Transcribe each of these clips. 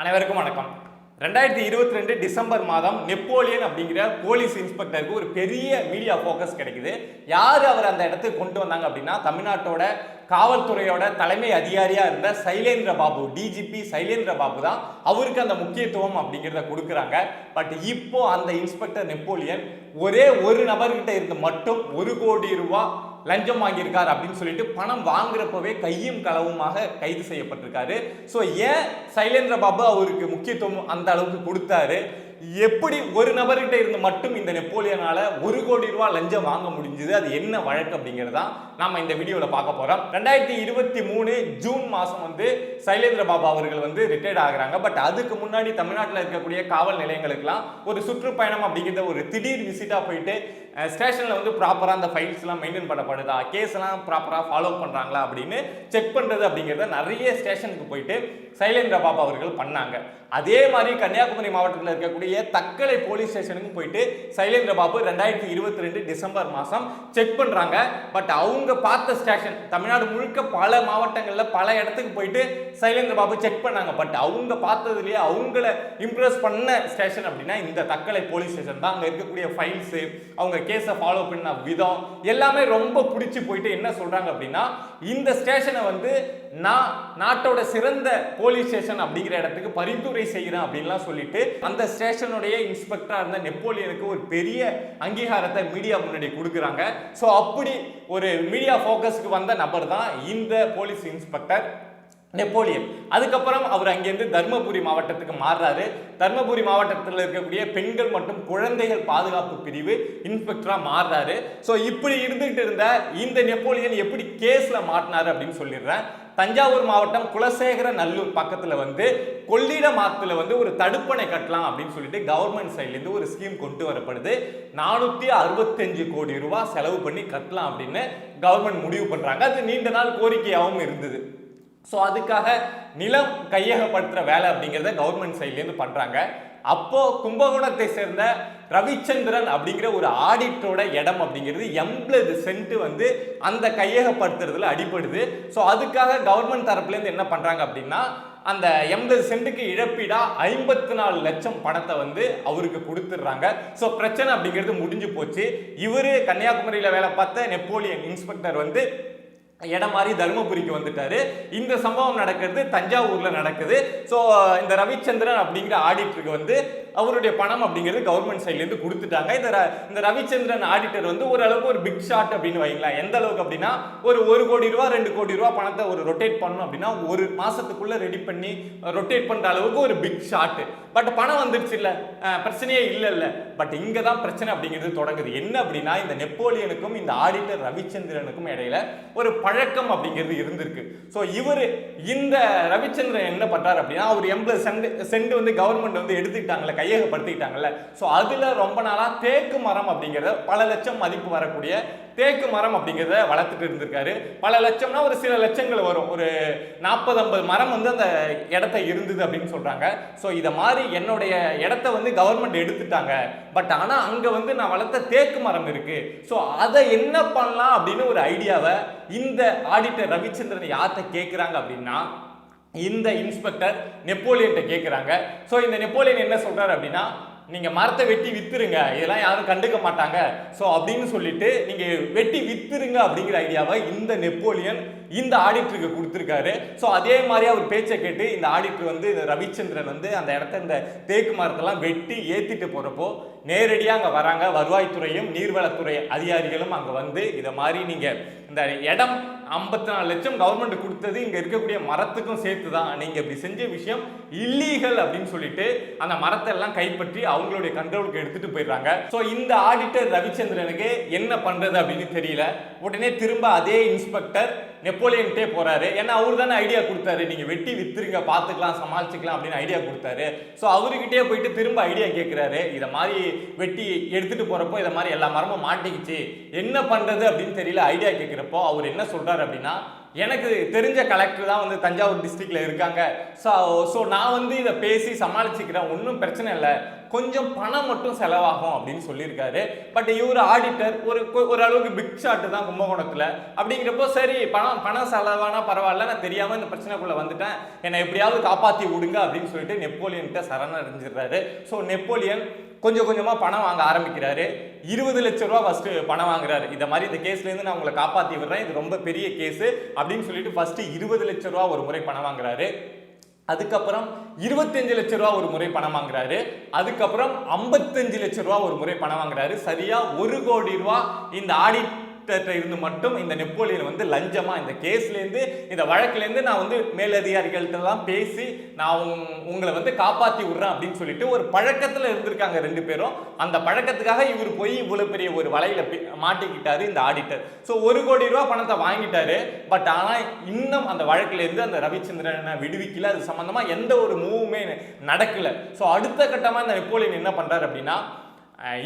அனைவருக்கும் வணக்கம். ரெண்டாயிரத்தி இருபத்தி ரெண்டு டிசம்பர் மாதம் நெப்போலியன் அப்படிங்கிற போலீஸ் இன்ஸ்பெக்டருக்கு ஒரு பெரிய மீடியா ஃபோக்கஸ் கிடைக்குது. யார் அவர் அந்த இடத்துக்கு கொண்டு வந்தாங்க அப்படின்னா தமிழ்நாட்டோட காவல்துறையோட தலைமை அதிகாரியாக இருந்த சைலேந்திர பாபு டிஜிபி சைலேந்திர பாபு தான் அவருக்கு அந்த முக்கியத்துவம் அப்படிங்கிறத கொடுக்குறாங்க. பட் இப்போ அந்த இன்ஸ்பெக்டர் நெப்போலியன் ஒரே ஒரு நபர்கிட்ட இருந்து மட்டும் ஒரு கோடி ரூபாய் லஞ்சம் வாங்கியிருக்கார் அப்படின்னு சொல்லிட்டு பணம் வாங்குறப்பவே கையும் களவுமாக கைது செய்யப்பட்டிருக்காரு. ஸோ ஏன் சைலேந்திர பாபு அவருக்கு முக்கியத்துவம் அந்த அளவுக்கு கொடுத்தாரு? எப்படி ஒரு நபர்கிட்ட இருந்து மட்டும் இந்த நெப்போலியனால ஒரு கோடி ரூபாய் லஞ்சம் வாங்க முடிஞ்சது? அது என்ன வழக்கு அப்படிங்கிறதா நாம இந்த வீடியோவில் பார்க்க போறோம். ரெண்டாயிரத்தி இருபத்தி மூணு ஜூன் மாசம் வந்து சைலேந்திர பாபு அவர்கள் வந்து ரிட்டையர்ட் ஆகுறாங்க. பட் அதுக்கு முன்னாடி தமிழ்நாட்டில் இருக்கக்கூடிய காவல் நிலையங்களுக்கெல்லாம் ஒரு சுற்றுப்பயணம் அப்படிங்கிற ஒரு திடீர் விசிட்டா போயிட்டு ஸ்டேஷனில் வந்து ப்ராப்பராக அந்த ஃபைல்ஸ்லாம் மெயின்டைன் பண்ணப்படுதா? கேஸ்லாம் ப்ராப்பராக ஃபாலோ பண்ணுறாங்களா அப்படின்னு செக் பண்ணுறது அப்படிங்கிறத நிறைய ஸ்டேஷனுக்கு போயிட்டு சைலேந்திர பாபா அவர்கள் பண்ணாங்க. அதே மாதிரி கன்னியாகுமரி மாவட்டத்தில் இருக்கக்கூடிய தக்கலை போலீஸ் ஸ்டேஷனுக்கு போயிட்டு சைலேந்திர பாபு ரெண்டாயிரத்தி இருபத்தி ரெண்டு டிசம்பர் மாதம் செக் பண்ணுறாங்க பட் அவங்க பார்த்த ஸ்டேஷன் தமிழ்நாடு முழுக்க பல மாவட்டங்களில் பல இடத்துக்கு போயிட்டு சைலேந்திர பாபு செக் பண்ணாங்க. பட் அவங்க பார்த்ததுலேயே அவங்கள இம்ப்ரெஸ் பண்ண ஸ்டேஷன் அப்படின்னா இந்த தக்கலை போலீஸ் ஸ்டேஷன் தான். அங்கே இருக்கக்கூடிய ஃபைல்ஸு அவங்க கேஸை ஃபாலோ பண்ண விதம் எல்லாமே ரொம்ப பிடிச்சி போயிட்டு என்ன சொல்கிறாங்க அப்படின்னா இந்த ஸ்டேஷனை வந்து நான் நாட்டோட சிறந்த போலீஸ் ஸ்டேஷன் அப்படிங்கிற இடத்துக்கு பரிந்துரை செய்கிறேன் அப்படின்லாம் சொல்லிட்டு அந்த ஸ்டேஷனுடைய இன்ஸ்பெக்டராக இருந்த நெப்போலியனுக்கு ஒரு பெரிய அங்கீகாரத்தை மீடியா முன்னாடி கொடுக்குறாங்க. ஸோ அப்படி ஒரு மீடியா ஃபோக்கஸ்க்கு வந்த நபர் தான் இந்த போலீஸ் இன்ஸ்பெக்டர் நெப்போலியன். அதுக்கப்புறம் அவர் அங்கேருந்து தர்மபுரி மாவட்டத்துக்கு மாறுறாரு. தர்மபுரி மாவட்டத்தில் இருக்கக்கூடிய பெண்கள் மற்றும் குழந்தைகள் பாதுகாப்பு பிரிவு இன்ஸ்பெக்டராக மாறுறாரு. ஸோ இப்படி இருந்துகிட்டு இருந்த இந்த நெப்போலியன் எப்படி கேஸில் மாட்டினார் அப்படின்னு சொல்லிடுறேன். தஞ்சாவூர் மாவட்டம் குலசேகர நல்லூர் பக்கத்தில் வந்து கொள்ளிடம் ஆற்றுல வந்து ஒரு தடுப்பணை கட்டலாம் அப்படின்னு சொல்லிட்டு கவர்மெண்ட் சைட்லேருந்து ஒரு ஸ்கீம் கொண்டு வரப்படுது. நானூற்றி அறுபத்தஞ்சு கோடி ரூபா செலவு பண்ணி கட்டலாம் அப்படின்னு கவர்மெண்ட் முடிவு பண்ணுறாங்க அது நீண்ட நாள் கோரிக்கையாகவும் இருந்தது. ஸோ அதுக்காக நிலம் கையகப்படுத்துகிற வேலை அப்படிங்கிறத கவர்மெண்ட் சைட்லேருந்து பண்ணுறாங்க அப்போ கும்பகோணத்தை சேர்ந்த ரவிச்சந்திரன் அப்படிங்கிற ஒரு ஆடிட்டரோட இடம் அப்படிங்கிறது எண்பது சென்ட் வந்து அந்த கையகப்படுத்துறதுல அடிபடுது. ஸோ அதுக்காக கவர்மெண்ட் தரப்புலேருந்து என்ன பண்ணுறாங்க அப்படின்னா அந்த எண்பது சென்ட்டுக்கு இழப்பீடாக ஐம்பத்தி நாலு லட்சம் பணத்தை வந்து அவருக்கு கொடுத்துட்றாங்க. ஸோ பிரச்சனை அப்படிங்கிறது முடிஞ்சு போச்சு. இவர் கன்னியாகுமரியில் வேலை பார்த்த நெப்போலியன் இன்ஸ்பெக்டர் வந்து இடம் மாதிரி தருமபுரிக்கு வந்துட்டாரு. இந்த சம்பவம் நடக்கிறது தஞ்சாவூர்ல நடக்குது. ஸோ இந்த ரவிச்சந்திரன் அப்படிங்கிற ஆடிட்டருக்கு வந்து அவருடைய பணம் அப்படிங்கிறது கவர்மெண்ட் சைட்லேருந்து கொடுத்துட்டாங்க. இந்த இந்த ரவிச்சந்திரன் ஆடிட்டர் வந்து ஓரளவுக்கு ஒரு பிக் ஷாட் அப்படின்னு வைங்களேன். எந்த அளவுக்கு அப்படின்னா ஒரு ஒரு கோடி ரூபா ரெண்டு கோடி ரூபா பணத்தை ஒரு ரொட்டேட் பண்ணணும் அப்படின்னா ஒரு மாசத்துக்குள்ள ரெடி பண்ணி ரொட்டேட் பண்ணுற அளவுக்கு ஒரு பிக் ஷாட் பட் பணம் வந்துருச்சு இல்லை. பிரச்சனையே இல்லை இல்லை. பட் இங்கே தான் பிரச்சனை அப்படிங்கிறது தொடங்குது. என்ன அப்படின்னா இந்த நெப்போலியனுக்கும் இந்த ஆடிட்டர் ரவிச்சந்திரனுக்கும் இடையில ஒரு பழக்கம் அப்படிங்கிறது இருந்திருக்கு. ஸோ இவர் இந்த ரவிச்சந்திரன் என்ன பண்றாரு அப்படின்னா அவர் எண்பது சென்ட் சென்ட் வந்து கவர்மெண்ட் வந்து எடுத்துக்கிட்டாங்கல்ல கையகப்படுத்திக்கிட்டாங்கல்ல. ஸோ அதில் ரொம்ப நாளாக தேக்கு மரம் அப்படிங்கிறத பல லட்சம் மதிப்பு வரக்கூடிய தேக்கு மரம் அப்படிங்கிறத வளர்த்துட்டு இருந்திருக்காரு. பல லட்சம்னா ஒரு சில லட்சங்கள் வரும். ஒரு நாற்பது ஐம்பது மரம் வந்து அந்த இடத்த இருந்தது அப்படின்னு சொல்கிறாங்க ஸோ இதை மாதிரி என்னுடைய இடத்த வந்து கவர்மெண்ட் எடுத்துட்டாங்க. பட் ஆனால் அங்கே வந்து நான் வளர்த்த தேக்கு மரம் இருக்குது ஸோ அதை என்ன பண்ணலாம் அப்படின்னு ஒரு ஐடியாவை இந்த ஆடிட்டர் ரவிச்சந்திரன் யார்கிட்ட கேட்குறாங்க அப்படின்னா இந்த இன்ஸ்பெக்டர் நெப்போலியன்ட்ட கேட்குறாங்க ஸோ இந்த நெப்போலியன் என்ன சொல்கிறார் அப்படின்னா நீங்கள் மரத்தை வெட்டி விற்றுருங்க இதெல்லாம் யாரும் கண்டுக்க மாட்டாங்க. ஸோ அப்படின்னு சொல்லிட்டு நீங்கள் வெட்டி விற்றுருங்க அப்படிங்கிற ஐடியாவை இந்த நெப்போலியன் இந்த ஆடிட்டருக்கு கொடுத்துருக்காரு. ஸோ அதே மாதிரி அவர் பேச்சை கேட்டு இந்த ஆடிட்டர் வந்து இந்த ரவிச்சந்திரன் வந்து அந்த இடத்த இந்த தேக்கு மரத்தெல்லாம் வெட்டி ஏற்றிட்டு போகிறப்போ நேரடியாக அங்கே வராங்க. வருவாய்த்துறையும் நீர்வளத்துறை அதிகாரிகளும் அங்கே வந்து இதை மாதிரி நீங்கள் இந்த இடம் ஐம்பத்தி நாலு லட்சம் கவர்மெண்ட் கொடுத்தது இங்கே இருக்கக்கூடிய மரத்துக்கும் சேர்த்து தான் நீங்கள் இப்படி செஞ்ச விஷயம் இல்லீகல் அப்படின்னு சொல்லிட்டு அந்த மரத்தை எல்லாம் கைப்பற்றி அவங்களுடைய கண்ட்ரோலுக்கு எடுத்துகிட்டு போயிடுறாங்க. ஸோ இந்த ஆடிட்டர் ரவிச்சந்திரனுக்கு என்ன பண்ணுறது அப்படின்னு தெரியல. உடனே திரும்ப அதே இன்ஸ்பெக்டர் நெப்போலியன்ட்டே போகிறாரு ஏன்னா அவர் தானே ஐடியா கொடுத்தாரு. நீங்கள் வெட்டி வித்துருங்க பார்த்துக்கலாம் சமாளிச்சுக்கலாம் அப்படின்னு ஐடியா கொடுத்தாரு. ஸோ அவர்கிட்டயே போயிட்டு திரும்ப ஐடியா கேட்குறாரு இதை மாதிரி வெட்டி எடுத்துகிட்டு போகிறப்போ இதை மாதிரி எல்லா மரமும் மாட்டிக்கிச்சு. என்ன பண்ணுறது அப்படின்னு தெரியல ஐடியா கேட்குறப்போ அவர் என்ன சொல்கிறாரு அப்படின்னா எனக்கு தெரிஞ்ச கலெக்டர் தான் வந்து தஞ்சாவூர் டிஸ்ட்ரிக்டில் இருக்காங்க. ஸோ ஸோ நான் வந்து இதை பேசி சமாளிச்சுக்கிறேன். ஒன்றும் பிரச்சனை இல்லை. கொஞ்சம் பணம் மட்டும் செலவாகும் அப்படின்னு சொல்லியிருக்காரு. பட் இவர் ஆடிட்டர் ஒரு ஒரு அளவுக்கு பிக் ஷாட்டு தான் கும்பகோணத்தில். அப்படிங்கிறப்போ சரி பணம் பணம் செலவானா பரவாயில்ல நான் தெரியாமல் இந்த பிரச்சனைக்குள்ளே வந்துட்டேன். என்னை எப்படியாவது காப்பாற்றி விடுங்க அப்படின்னு சொல்லிட்டு நெப்போலியன்கிட்ட சரணடைஞ்சிடுறாரு. ஸோ நெப்போலியன் கொஞ்சம் கொஞ்சமாக பணம் வாங்க ஆரம்பிக்கிறாரு. இருபது லட்ச ரூபா ஃபஸ்ட்டு பணம் வாங்குறாரு. இந்த மாதிரி இந்த கேஸ்லேருந்து நான் உங்களை காப்பாற்றி விடுறேன். இது ரொம்ப பெரிய கேஸு அப்படின்னு சொல்லிட்டு ஃபஸ்ட்டு இருபது லட்ச ரூபா ஒரு முறை பணம் வாங்குறாரு. அதுக்கப்புறம் இருபத்தஞ்சு லட்ச ரூபா ஒரு முறை பணம் வாங்குறாரு. அதுக்கப்புறம் ஐம்பத்தஞ்சு லட்ச ரூபா ஒரு முறை பணம் வாங்குறாரு. சரியா ஒரு கோடி ரூபா இந்த ஆடிட் இருந்து மட்டும் இந்த நெப்போலியன் வந்து லஞ்சமாக இந்த கேஸ்லேருந்து இந்த வழக்கிலேருந்து நான் வந்து மேலதிகாரிகள்கிட்டலாம் பேசி நான் உங்- உங்களை வந்து காப்பாற்றி விட்றேன் அப்படின்னு சொல்லிட்டு ஒரு பழக்கத்தில் இருந்திருக்காங்க ரெண்டு பேரும். அந்த பழக்கத்துக்காக இவர் போய் இவ்வளோ பெரிய ஒரு வலையில் மாட்டிக்கிட்டாரு இந்த ஆடிட்டர். ஸோ ஒரு கோடி ரூபா பணத்தை வாங்கிட்டாரு. பட் ஆனால் இன்னும் அந்த வழக்கிலேருந்து அந்த ரவிச்சந்திரனை விடுவிக்கல. அது சம்மந்தமாக எந்த ஒரு மூவுமே நடக்கலை. ஸோ அடுத்த கட்டமாக இந்த நெப்போலியன் என்ன பண்ணுறாரு அப்படின்னா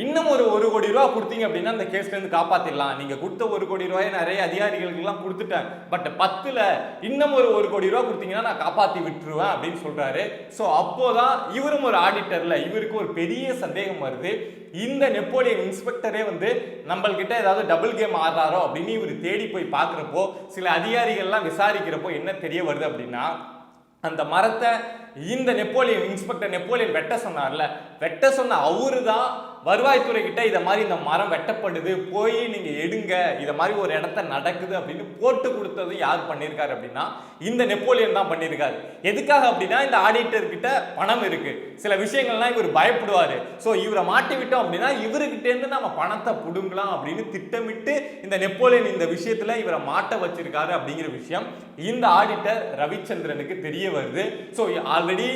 இன்னும் ஒரு ஒரு கோடி ரூபா கொடுத்தீங்க அப்படின்னா அந்த கேஸ்லேருந்து காப்பாற்றிடலாம் நீங்கள் கொடுத்த ஒரு கோடி ரூபாயை நிறைய அதிகாரிகளுக்கெல்லாம் கொடுத்துட்டேன். பட் பத்தில் இன்னும் ஒரு ஒரு கோடி ரூபா கொடுத்தீங்கன்னா நான் காப்பாற்றி விட்டுருவேன் அப்படின்னு சொல்கிறாரு ஸோ அப்போதான் இவரும் ஒரு ஆடிட்டரில் இவருக்கு ஒரு பெரிய சந்தேகம் வருது. இந்த நெப்போலியன் இன்ஸ்பெக்டரே வந்து நம்மள்கிட்ட ஏதாவது டபுள் கேம் ஆடுறாரோ அப்படின்னு இவர் தேடி போய் பார்க்குறப்போ சில அதிகாரிகள்லாம் விசாரிக்கிறப்போ என்ன தெரிய வருது அப்படின்னா அந்த மரத்தை இந்த நெப்போலியன் இன்ஸ்பெக்டர் நெப்போலியன் வெட்ட சொன்னார்ல. வெட்ட சொன்ன அவரு தான் வருவாய்த்துறை கிட்ட இதை மாதிரி இந்த மரம் வெட்டப்படுது போய் நீங்க எடுங்க இதை மாதிரி ஒரு இடத்த நடக்குது அப்படின்னு போட்டு கொடுத்தது யார் பண்ணியிருக்காரு அப்படின்னா இந்த நெப்போலியன் தான் பண்ணியிருக்காரு எதுக்காக அப்படின்னா இந்த ஆடிட்டர் கிட்ட பணம் இருக்கு. சில விஷயங்கள்லாம் இவர் பயப்படுவாரு. ஸோ இவரை மாட்டி விட்டோம் அப்படின்னா இவர்கிட்ட இருந்து நம்ம பணத்தை புடுங்கலாம் அப்படின்னு திட்டமிட்டு இந்த நெப்போலியன் இந்த விஷயத்துல இவரை மாட்ட வச்சிருக்காரு அப்படிங்கிற விஷயம் இந்த ஆடிட்டர் ரவிச்சந்திரனுக்கு தெரிய வருது. ஸோ ஆல்ரெடி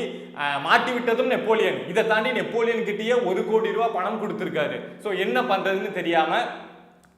மாட்டி விட்டதும் நெப்போலியன். இதை தாண்டி நெப்போலியன் கிட்டேயே ஒரு கோடி ரூபா பணம் கொடுத்துருக்காரு. ஸோ என்ன பண்றதுன்னு தெரியாம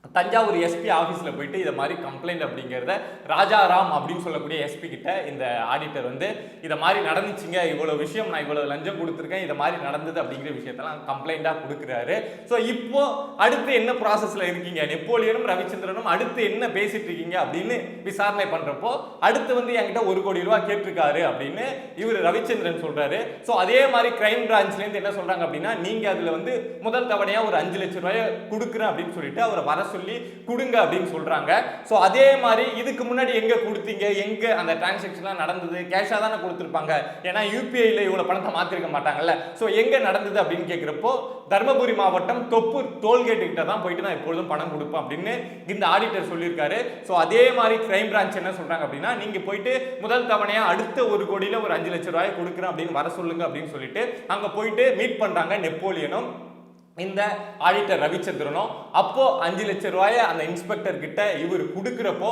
தஞ்சாவூர் எஸ்பி ஆஃபீஸில் போயிட்டு இதை மாதிரி கம்ப்ளைண்ட் அப்படிங்கிறத ராஜாராம் அப்படின்னு சொல்லக்கூடிய எஸ்பி கிட்ட இந்த ஆடிட்டர் வந்து இதை மாதிரி நடந்துச்சுங்க இவ்வளோ விஷயம் நான் இவ்வளோ லஞ்சம் கொடுத்துருக்கேன் இதை மாதிரி நடந்தது அப்படிங்கிற விஷயத்தெல்லாம் கம்ப்ளைண்ட்டாக கொடுக்குறாரு. ஸோ இப்போ அடுத்து என்ன ப்ராசஸில் இருக்கீங்க? நெப்போலியனும் ரவிச்சந்திரனும் அடுத்து என்ன பேசிட்டு இருக்கீங்க அப்படின்னு விசாரணை பண்ணுறப்போ அடுத்து வந்து என்கிட்ட ஒரு கோடி ரூபா கேட்டிருக்காரு அப்படின்னு இவர் ரவிச்சந்திரன் சொல்கிறாரு ஸோ அதே மாதிரி கிரைம் பிரான்ச்லேருந்து என்ன சொல்கிறாங்க அப்படின்னா நீங்கள் அதில் வந்து முதல் தவணையாக ஒரு அஞ்சு லட்சம் ரூபாய் கொடுக்குறேன் அப்படின்னு சொல்லிட்டு அவரை வர சொல்லி கொடுங்க அப்படின்னு சொல்றாங்க. ஸோ அதே மாதிரி இதுக்கு முன்னாடி எங்க கொடுத்தீங்க? எங்க அந்த டிரான்சாக்ஷன்லாம் நடந்தது? கேஷாக தானே கொடுத்துருப்பாங்க? ஏன்னா யூபிஐயில் இவ்வளவு பணத்தை மாத்திருக்க மாட்டாங்கல்ல. ஸோ எங்க நடந்தது அப்படின்னு கேட்குறப்போ தர்மபுரி மாவட்டம் தொப்பூர் டோல்கேட் கிட்ட தான் போயிட்டு நான் எப்பொழுதும் பணம் கொடுப்பேன் அப்படின்னு இந்த ஆடிட்டர் சொல்லியிருக்காரு. ஸோ அதே மாதிரி கிரைம் பிரான்ச் என்ன சொல்றாங்க அப்படின்னா நீங்க போயிட்டு முதல் தவணையா அடுத்த ஒரு கோடியில ஒரு அஞ்சு லட்ச ரூபாய் கொடுக்குறேன் அப்படின்னு வர சொல்லுங்க அப்படின்னு சொல்லிட்டு அங்க போயிட்டு மீட் பண்றாங்க நெப்போலியனும். இந்த ஆடிட்டர் ரவிச்சந்திரனும் அப்போ அஞ்சு லட்சம் ரூபாயை அந்த இன்ஸ்பெக்டர் கிட்ட இவர் கொடுக்குறப்போ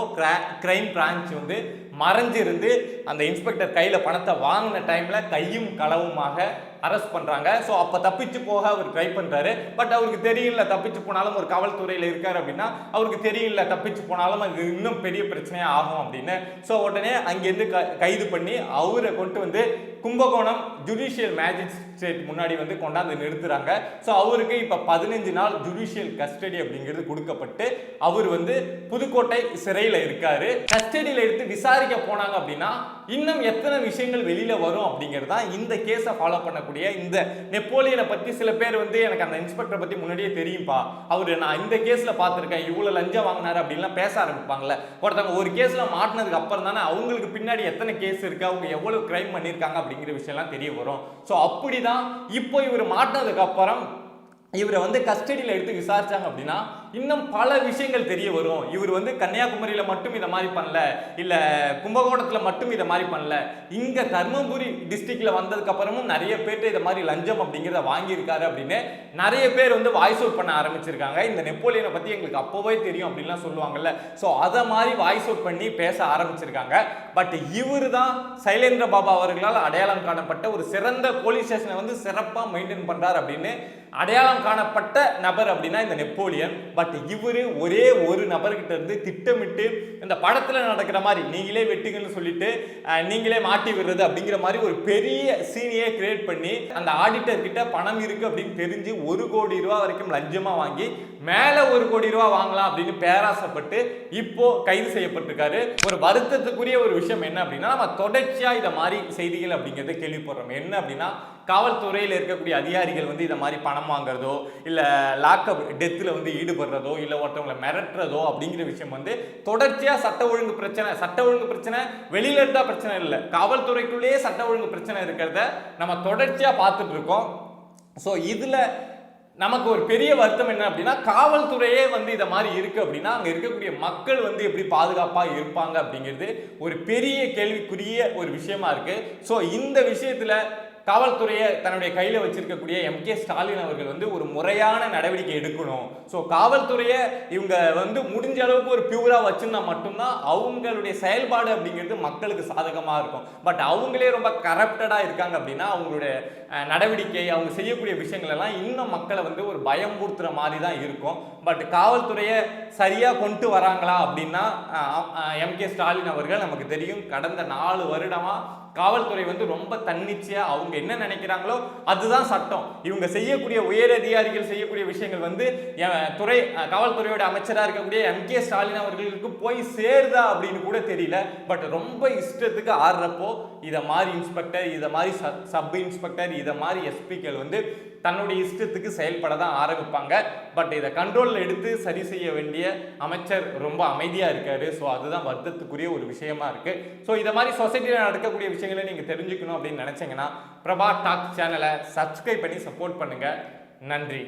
கிரைம் பிரான்ச் வந்து மறைஞ்சிருந்து அந்த இன்ஸ்பெக்டர் கையில் பணத்தை வாங்கின டைமில் கையும் களவுமாக அரெஸ்ட் பண்ணுறாங்க ஸோ அப்போ தப்பிச்சு போக அவர் ட்ரை பண்ணுறாரு பட் அவருக்கு தெரியல தப்பிச்சு போனாலும் ஒரு காவல்துறையில் இருக்கார் அப்படின்னா அவருக்கு தெரியல தப்பிச்சு போனாலும் அது இன்னும் பெரிய பிரச்சனையாக ஆகும் அப்படின்னு. ஸோ உடனே அங்கேருந்து க- கைது பண்ணி அவரை கொண்டு வந்து கும்பகோணம் ஜுடிஷியல் மேஜிஸ்ட்ரேட் முன்னாடி வந்து கொண்டாந்து நிறுத்துறாங்க. ஸோ அவருக்கு இப்போ பதினஞ்சு நாள் ஜுடிஷியல் கஸ்டடி அப்படிங்கிறது கொடுக்கப்பட்டு அவர் வந்து புதுக்கோட்டை சிறையில் இருக்காரு. கஸ்டடியில் எடுத்து விசாரிக்க போனாங்க அப்படின்னா இன்னும் எத்தனை விஷயங்கள் வெளியில் வரும் அப்படிங்கிறது தான் இந்த கேஸை ஃபாலோ பண்ணக்கூடிய இந்த நெப்போலியனை பற்றி சில பேர் வந்து எனக்கு அந்த இன்ஸ்பெக்டரை பற்றி முன்னாடியே தெரியும்ப்பா அவர் நான் இந்த கேஸில் பார்த்துருக்கேன் இவ்வளோ லஞ்சம் வாங்கினாரு அப்படின்லாம் பேச ஆரம்பிப்பாங்கல்ல. ஒருத்தவங்க ஒரு கேஸில் மாட்டினதுக்கு அப்புறம் தானே அவங்களுக்கு பின்னாடி எத்தனை கேஸ் இருக்குது அவங்க எவ்வளோ க்ரைம் பண்ணியிருக்காங்க அப்படிங்கிற விஷயம்லாம் தெரிய வரும். ஸோ அப்படிதான் இப்போ இவர் மாட்டினதுக்கு அப்புறம் இவரை வந்து கஸ்டடியில் எடுத்து விசாரிச்சாங்க அப்படின்னா இன்னும் பல விஷயங்கள் தெரிய வரும். இவர் வந்து கன்னியாகுமரியில் மட்டும் இதை மாதிரி பண்ணல. இல்லை கும்பகோணத்தில் மட்டும் இதை மாதிரி பண்ணல. இங்கே தர்மபுரி டிஸ்ட்ரிக்டில் வந்ததுக்கப்புறமும் நிறைய பேர்ட்ட இதை மாதிரி லஞ்சம் அப்படிங்கிறத வாங்கியிருக்காரு அப்படின்னு நிறைய பேர் வந்து வாய்ஸ் அவுட் பண்ண ஆரம்பிச்சிருக்காங்க. இந்த நெப்போலியனை பற்றி எங்களுக்கு அப்போவே தெரியும் அப்படின்லாம் சொல்லுவாங்கல்ல. ஸோ அதை மாதிரி வாய்ஸ் அவுட் பண்ணி பேச ஆரம்பிச்சிருக்காங்க. பட் இவர் தான் சைலேந்திர பாபா அவர்களால் அடையாளம் காணப்பட்ட ஒரு சிறந்த போலீஸ் ஸ்டேஷனை வந்து சிறப்பாக மெயின்டைன் பண்ணுறார் அப்படின்னு அடையாளம் காணப்பட்ட நபர் அப்படின்னா இந்த நெப்போலியன். பட் இவரு ஒரே ஒரு நபர்கிட்ட இருந்து திட்டமிட்டு இந்த படத்தில் நடக்கிற மாதிரி நீங்களே வெட்டுங்கன்னு சொல்லிட்டு நீங்களே மாட்டி விடுறது அப்படிங்கிற மாதிரி ஒரு பெரிய சீனியை கிரியேட் பண்ணி அந்த ஆடிட்டர் கிட்ட பணம் இருக்கு அப்படின்னு தெரிஞ்சு ஒரு கோடி ரூபா வரைக்கும் லஞ்சமாக வாங்கி மேலே ஒரு கோடி ரூபா வாங்கலாம் அப்படின்னு பேராசைப்பட்டு இப்போ கைது செய்யப்பட்டிருக்காரு. ஒரு வருத்தத்துக்குரிய ஒரு விஷயம் என்ன அப்படின்னா நம்ம தொடர்ச்சியாக இதை மாதிரி செய்திகள் அப்படிங்கிறத கேள்விப்படுறோம். என்ன அப்படின்னா காவல்துறையில் இருக்கக்கூடிய அதிகாரிகள் வந்து இதை மாதிரி பணம் வாங்குறதோ இல்லை லாக்அப் டெத்தில் வந்து ஈடுபடுறதோ இல்லை ஒருத்தவங்களை மிரட்டுறதோ அப்படிங்கிற விஷயம் வந்து தொடர்ச்சியாக சட்ட ஒழுங்கு பிரச்சனை சட்ட ஒழுங்கு பிரச்சனை வெளியில இருந்தால் பிரச்சனை இல்லை. காவல்துறைக்குள்ளேயே சட்ட ஒழுங்கு பிரச்சனை இருக்கிறத நம்ம தொடர்ச்சியாக பார்த்துட்டு இருக்கோம். ஸோ இதில் நமக்கு ஒரு பெரிய வருத்தம் என்ன அப்படின்னா காவல்துறையே வந்து இதை மாதிரி இருக்குது அப்படின்னா அங்கே இருக்கக்கூடிய மக்கள் வந்து எப்படி பாதுகாப்பாக இருப்பாங்க அப்படிங்கிறது ஒரு பெரிய கேள்விக்குரிய ஒரு விஷயமா இருக்குது ஸோ இந்த விஷயத்தில் காவல்துறையை தன்னுடைய கையில் வச்சிருக்கக்கூடிய எம் கே ஸ்டாலின் அவர்கள் வந்து ஒரு முறையான நடவடிக்கை எடுக்கணும். ஸோ காவல்துறையை இவங்க வந்து முடிஞ்ச அளவுக்கு ஒரு பியூராக வச்சுருந்தா மட்டும்தான் அவங்களுடைய செயல்பாடு அப்படிங்கிறது மக்களுக்கு சாதகமாக இருக்கும். பட் அவங்களே ரொம்ப கரப்டடாக இருக்காங்க அப்படின்னா அவங்களுடைய நடவடிக்கை அவங்க செய்யக்கூடிய விஷயங்கள் எல்லாம் இன்னும் மக்களை வந்து ஒரு பயம்பூர்த்துற மாதிரி தான் இருக்கும். பட் காவல்துறையை சரியாக கொண்டு வராங்களா அப்படின்னா எம் கே ஸ்டாலின் அவர்கள் நமக்கு தெரியும் கடந்த நாலு வருடமாக காவல்துறை வந்து ரொம்ப தன்னிச்சையா அவங்க என்ன நினைக்கிறாங்களோ அதுதான் சட்டம். இவங்க செய்யக்கூடிய உயர் அதிகாரிகள் செய்யக்கூடிய விஷயங்கள் வந்து துறை காவல்துறையோட அமைச்சரா இருக்கக்கூடிய எம். கே. ஸ்டாலின் அவர்களுக்கு போய் சேருதா அப்படின்னு கூட தெரியல. பட் ரொம்ப இஷ்டத்துக்கு ஆடுறப்போ இதை மாதிரி இன்ஸ்பெக்டர் இதை மாதிரி சப் இன்ஸ்பெக்டர் இதை மாதிரி எஸ்பிக்கள் வந்து தன்னுடைய இஷ்டத்துக்கு செயல்பட தான் ஆரம்பிப்பாங்க. பட் இதை கண்ட்ரோலில் எடுத்து சரி செய்ய வேண்டிய அமைச்சர் ரொம்ப அமைதியாக இருக்காரு. ஸோ அதுதான் வருத்தத்துக்குரிய ஒரு விஷயமா இருக்கு. ஸோ இதை மாதிரி சொசைட்டியில் நடக்கக்கூடிய விஷயம் விஷயங்களை நீங்கள் தெரிஞ்சுக்கணும் அப்படின்னு நினச்சிங்கன்னா பிரபா டாக் சேனலை சப்ஸ்கிரைப் பண்ணி சப்போர்ட் பண்ணுங்க. நன்றி.